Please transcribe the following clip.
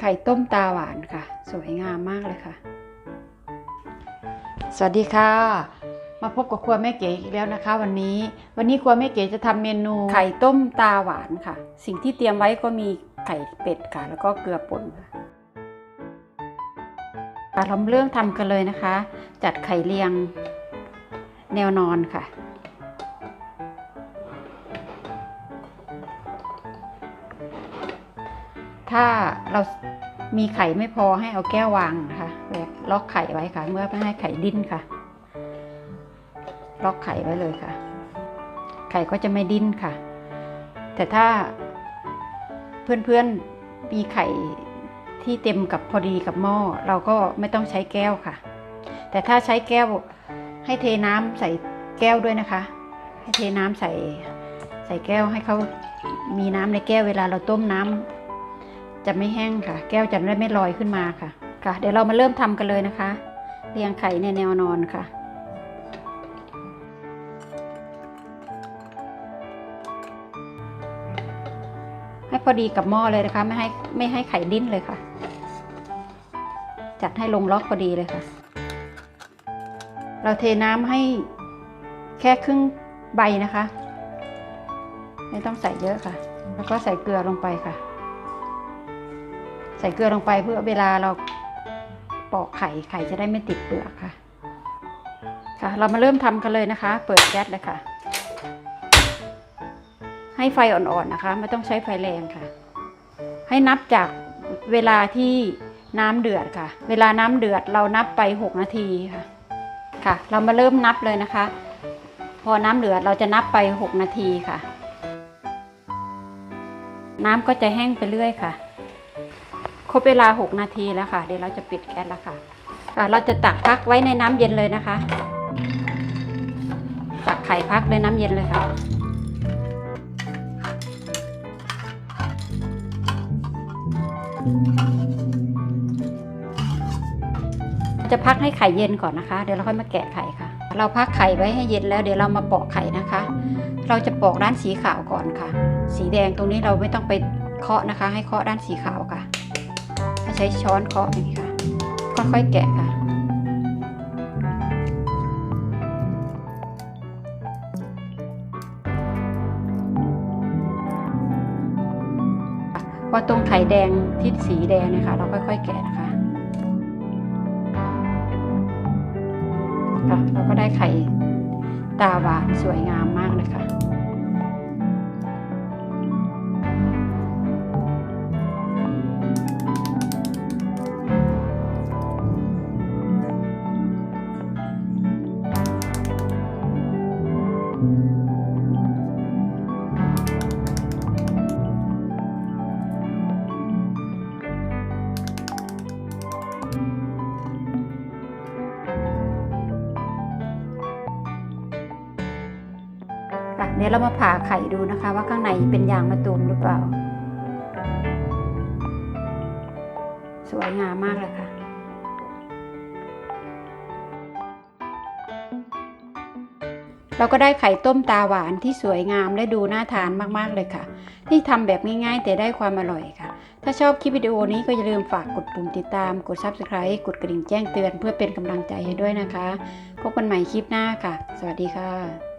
ไข่ต้มตาหวานค่ะ สวยงามมากเลยค่ะ สวัสดีค่ะ มาพบกับครัวแม่เก๋อีกแล้วนะคะ วันนี้ วันนี้ครัวแม่เก๋จะทำเมนูไข่ต้มตาหวานค่ะ สิ่งที่เตรียมไว้ก็มีไข่เป็ดค่ะ แล้วก็เกลือป่นค่ะเราเริ่มทำกันเลยนะคะ จัดไข่เรียงแนวนอนค่ะ ถ้าเรามีไข่ไม่พอให้เอาแก้ววางนะคะล็อกไข่ไว้ค่ะ เมื่อไม่ให้ไข่ดิ้นค่ะ ล็อกไข่ไว้เลยค่ะ ไข่ก็จะไม่ดิ้นค่ะ แต่ถ้าเพื่อนๆมีไข่ที่เต็มกับพอดีกับหม้อเราก็ไม่ต้องใช้แก้วค่ะ แต่ถ้าใช้แก้วให้เทน้ำใส่แก้วด้วยนะคะ ให้เทน้ำใส่ใส่แก้วให้เขามีน้ำในแก้วเวลาเราต้มน้ำ จะไม่แห้งค่ะ แก้วจะได้ไม่ลอยขึ้นมาค่ะ ค่ะ เดี๋ยวเรามาเริ่มทำกันเลยนะคะ เรียงไข่ในแนวนอนค่ะให้พอดีกับหม้อเลยนะคะ ไม่ให้ไม่ให้ไข่ดิ้นเลยค่ะ จัดให้ลงล็อกพอดีเลยค่ะ เราเทน้ำให้แค่ครึ่งใบนะคะ ไม่ต้องใส่เยอะค่ะ แล้วก็ใส่เกลือลงไปค่ะ ส่เกลือลงไปเพื่อเวลาเราปอกไข่ไข่จะได้ไม่ติดเปลือกค่ะ ค่ะ เรามาเริ่มทำกันเลยนะคะ เปิดแก๊สเลยค่ะ ให้ไฟอ่อนๆนะคะ ไม่ต้องใช้ไฟแรงค่ะ ให้นับจากเวลาที่น้ำเดือดค่ะ เวลาน้ำเดือดเรานับไป 6 นาทีค่ะ ค่ะ เรามาเริ่มนับเลยนะคะ พอน้ำเดือดเราจะนับไป 6 นาทีค่ะ น้ำก็จะแห้งไปเรื่อยค่ะ รบเวลา 6 นาทีแล้วค่ะ เดี๋ยวเราจะปิดแก๊สแล้วค่ะค่ะเราจะตักพักไว้ในน้ำเย็นเลยนะคะ ตักไข่พักในน้ำเย็นเลยค่ะจะพักให้ไข่เย็นก่อนนะคะ เดี๋ยวเราค่อยมาแกะไข่ค่ะ เราพักไข่ไว้ให้เย็นแล้ว เดี๋ยวเรามาปอกไข่นะคะ เราจะปอกด้านสีขาวก่อนค่ะ สีแดงตรงนี้เราไม่ต้องไปเคาะนะคะ ให้เคาะด้านสีขาวค่ะ ใช้ช้อนเคาะอย่างนี้ค่ะ ค่อยๆแกะค่ะพอตรงไข่แดงที่สีแดงเนี่ยค่ะ เราค่อยๆแกะนะคะค่ะเราก็ได้ไข่ตาหวานสวยงามมากเลยค่ะ ค่ะเดี๋ยวเรามาผ่าไข่ดูนะคะ ว่าข้างในเป็นยางมะตูมหรือเปล่า สวยงามมากเลยค่ะ เราก็ได้ไข่ต้มตาหวานที่สวยงามและดูน่าทานมากๆเลยค่ะ ที่ทำแบบง่ายๆ แต่ได้ความอร่อยค่ะ ถ้าชอบคลิปวิดีโอนี้ก็อย่าลืมฝากกดปุ่มติดตาม กด Subscribe กดกระดิ่งแจ้งเตือนเพื่อเป็นกำลังใจให้ด้วยนะคะ พบกันใหม่คลิปหน้าค่ะ สวัสดีค่ะ